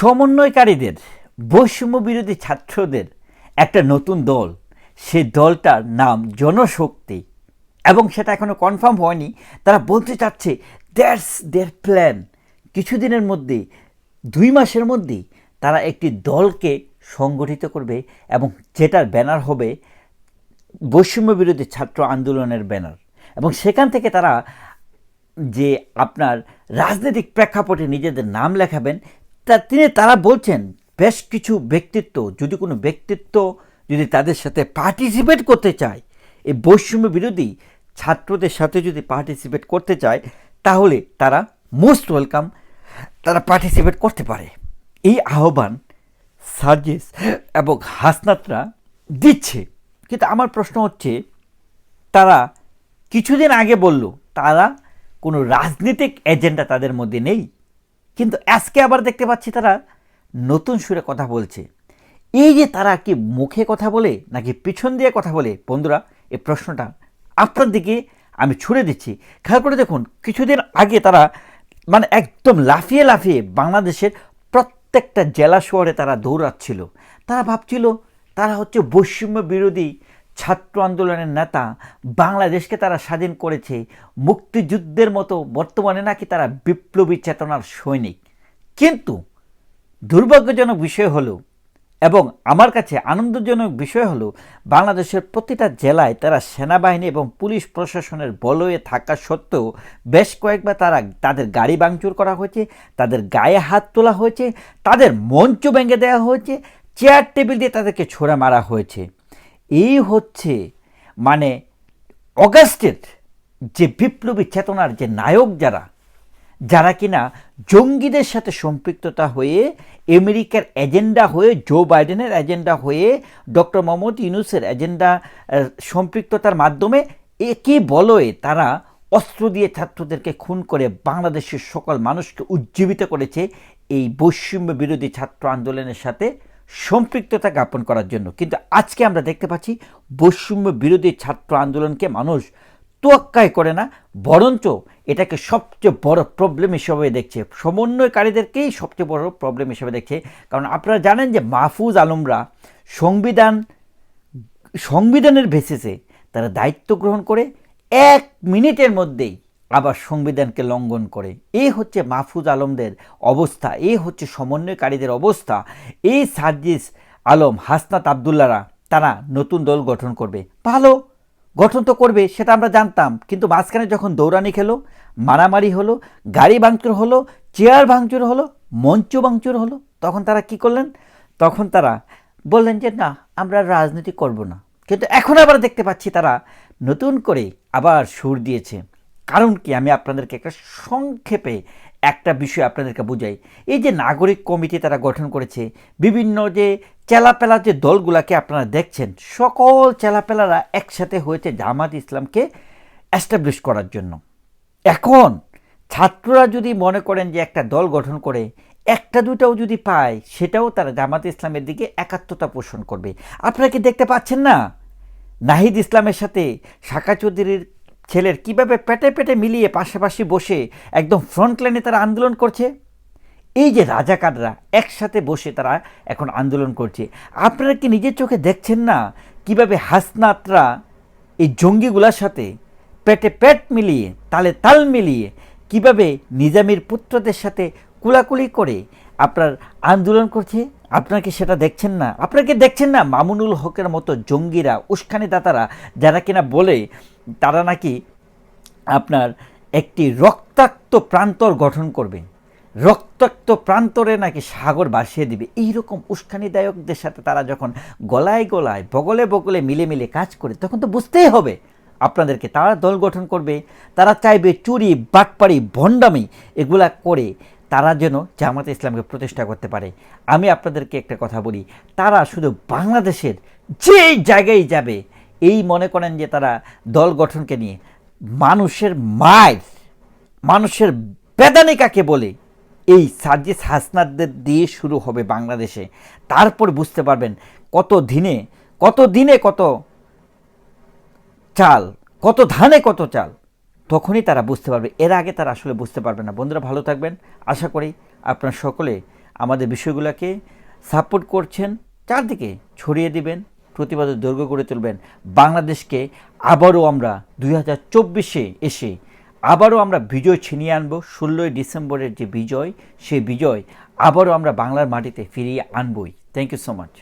সমন্বয়কারীদের বৈষম্য বিরোধী ছাত্রদের একটা নতুন দল। সে দলটার নাম জনশক্তি। এবং সেটা এখনও কনফার্ম হয়নি। তারা বলতে চাচ্ছে দ্যাটস দেয়ার প্ল্যান কিছুদিনের মধ্যে দুই মাসের মধ্যেই তারা একটি দলকে সংগঠিত করবে এবং যেটার ব্যানার হবে বৈষম্য বিরোধী ছাত্র আন্দোলনের ব্যানার। এবং সেখান থেকে তারা যে আপনার রাজনৈতিক প্রেক্ষাপটে নিজেদের নাম লেখাবেন তিনি, তারা বলছেন, বেশ কিছু ব্যক্তিত্ব, যদি কোনো ব্যক্তিত্ব যদি তাদের সাথে পার্টিসিপেট করতে চায়, এই বৈষম্য বিরোধী ছাত্রদের সাথে যদি পার্টিসিপেট করতে চায়, তাহলে তারা মোস্ট ওয়েলকাম তারা পার্টিসিপেট করতে পারে। এই আহ্বান সার্জিস এবং হাসনাতরা দিচ্ছে। কিন্তু আমার প্রশ্ন হচ্ছে, তারা কিছুদিন আগে বলল, তারা কোনো রাজনৈতিক এজেন্ডা তাদের মধ্যে নেই? কিন্তু আজকে আবার দেখতে পাচ্ছি তারা নতুন সুরে কথা বলছে। এই যে তারা কি মুখে কথা বলে নাকি পিছন দিয়ে কথা বলে? বন্ধুরা, এই প্রশ্নটা আপনার দিকে আমি ছুড়ে দিচ্ছি। খেয়াল করে দেখুন, কিছুদিন আগে তারা মানে একদম লাফিয়ে লাফিয়ে বাংলাদেশের প্রত্যেকটা জেলা শহরে তারা দৌড়াচ্ছিল। তারা ভাবছিল, তারা হচ্ছে বৈষম্য বিরোধী ছাত্র আন্দোলনের নেতা বাংলাদেশকে তারা স্বাধীন করেছে, মুক্তিযুদ্ধের মতো বর্তমানে নাকি তারা বিপ্লবী চেতনার সৈনিক। কিন্তু দুর্ভাগ্যজনক বিষয় হলো এবং আমার কাছে আনন্দজনক বিষয় হলো বাংলাদেশের প্রতিটা জেলায় তারা সেনাবাহিনী এবং পুলিশ প্রশাসনের বলয়ে থাকা সত্ত্বেও বেশ কয়েকবার তারা তাদের গাড়ি ভাঙচুর করা হয়েছে, তাদের গায়ে হাত তোলা হয়েছে, তাদের মঞ্চ ভেঙে দেওয়া হয়েছে, চেয়ার টেবিল দিয়ে তাদেরকে ছোড়া মারা হয়েছে। এই হচ্ছে মানে অগাস্টের যে বিপ্লবী চেতনার যে নায়ক যারা যারা কিনা জঙ্গিদের সাথে সম্পৃক্ততা হয়ে আমেরিকার এজেন্ডা হয়ে জো বাইডেনের এজেন্ডা হয়ে, ডক্টর মোহাম্মদ ইউনুসের এজেন্ডা সম্পৃক্ততার মাধ্যমে একই বলয়ে তারা অস্ত্র দিয়ে ছাত্রদেরকে খুন করে বাংলাদেশের সকল মানুষকে উজ্জীবিত করেছে এই বৈষম্য বিরোধী ছাত্র আন্দোলনের সাথে। সম্পৃক্ততা জ্ঞাপন করার জন্য। কিন্তু আজকে আমরা দেখতে পাচ্ছি বৈষম্য বিরোধী ছাত্র আন্দোলনকে মানুষ তোয়াক্কায় করে না, বরঞ্চ এটাকে সবচেয়ে বড় প্রবলেম হিসেবে দেখছে। সমন্বয়কারীদেরকেই সবচেয়ে বড় প্রবলেম হিসেবে দেখছে। কারণ আপনারা জানেন যে মাহফুজ আলমরা সংবিধান, সংবিধানের বেসিসে তারা দায়িত্ব গ্রহণ করে এক মিনিটের মধ্যেই আবার সংবিধানকে লঙ্ঘন করে। এই হচ্ছে মাহফুজ আলমদের অবস্থা এই হচ্ছে সমন্বয়কারীদের অবস্থা। এই সার্জিস আলম, হাসনাত আবদুল্লারা তারা নতুন দল গঠন করবে। ভালো গঠন তো করবে, সেটা আমরা জানতাম। কিন্তু মাঝখানে যখন দৌড়ানি খেলো, মারামারি হলো, গাড়ি ভাঙচুর হলো, চেয়ার ভাঙচুর হলো, মঞ্চ ভাঙচুর হলো, তখন তারা কি করলেন? তখন তারা বললেন যে, না, আমরা রাজনীতি করব না। কিন্তু এখন আবার দেখতে পাচ্ছি তারা নতুন করে আবার সুর দিয়েছে। কারণ কি? আমি আপনাদেরকে একটা সংক্ষেপে একটা বিষয় আপনাদেরকে বুঝাই। এই যে নাগরিক কমিটি তারা গঠন করেছে, বিভিন্ন যে চেলাপেলা যে দলগুলাকে আপনারা দেখছেন, সকল চেলাপেলারা একসাথে হয়েছে জামাত ইসলামকে অ্যাস্টাবলিশ করার জন্য। এখন ছাত্ররা যদি মনে করেন যে একটা দল গঠন করে, একটা দুটাও যদি পায়, সেটাও তারা জামাত ইসলামের দিকে একাত্মতা পোষণ করবে। আপনারা কি দেখতে পাচ্ছেন না? নাহিদ ইসলামের সাথে শাখা চৌধুরীর ছেলের কীভাবে পেটে পেটে মিলিয়ে পাশাপাশি বসে একদম ফ্রন্ট লাইনে তারা আন্দোলন করছে? এই যে রাজাকাররা একসাথে বসে তারা এখন আন্দোলন করছে। আপনারা কি নিজের চোখে দেখছেন না কীভাবে হাসনাতরা এই জঙ্গিগুলার সাথে পেটে পেট মিলিয়ে, তালে তাল মিলিয়ে কীভাবে নিজামীর পুত্রদের সাথে কুলাকুলি করে আপনার আন্দোলন করছে? আপনারা কি সেটা দেখছেন না? আপনারা কি দেখছেন না মামুনুল হকের মতো জঙ্গিরা উস্কানিদাতারা যারা কিনা বলে তারা নাকি আপনার একটি রক্তাক্ত প্রান্তর গঠন করবে। রক্তাক্ত প্রান্তরে নাকি সাগর ভাসিয়ে দিবে। এইরকম উস্কানিদায়কদের সাথে তারা যখন গলায় গলায়, বগলে বগলে মিলে মিলে কাজ করে, তখন তো বুঝতেই হবে আপনাদেরকে তারা দল গঠন করবে। তারা চাইবে চুরি, বাটপাড়ি, ভণ্ডামি এগুলা করে তারা যেন জামাত ইসলামকে প্রতিষ্ঠা করতে পারে। আমি আপনাদেরকে একটা কথা বলি, তারা শুধু বাংলাদেশের যে জায়গায় যাবে এই মনে করেন যে তারা দল গঠনকে নিয়ে মানুষের মায়ের মানুষের বেদানি কাকে বলে? এই সার্জিস হাসনাদদের দিয়ে শুরু হবে বাংলাদেশে। তারপর বুঝতে পারবেন কত দিনে কত দিনে কত চাল, কত ধানে কত চাল। তখনই তারা বুঝতে পারবে। এর আগে তারা আসলে বুঝতে পারবে না। বন্ধুরা, ভালো থাকবেন। আশা করি আপনার সকলে আমাদের বিষয়গুলোকে সাপোর্ট করছেন। চারদিকে ছড়িয়ে দিবেন। প্রতিবাদের দৈর্ঘ্য করে তুলবেন বাংলাদেশকে আবারও আমরা দুই হাজার চব্বিশে এসে আবারও আমরা বিজয় ছিনিয়ে আনব। ষোলোই ডিসেম্বরের যে বিজয়, সেই বিজয় আবারও আমরা বাংলার মাটিতে ফিরিয়ে আনবই। Thank you so much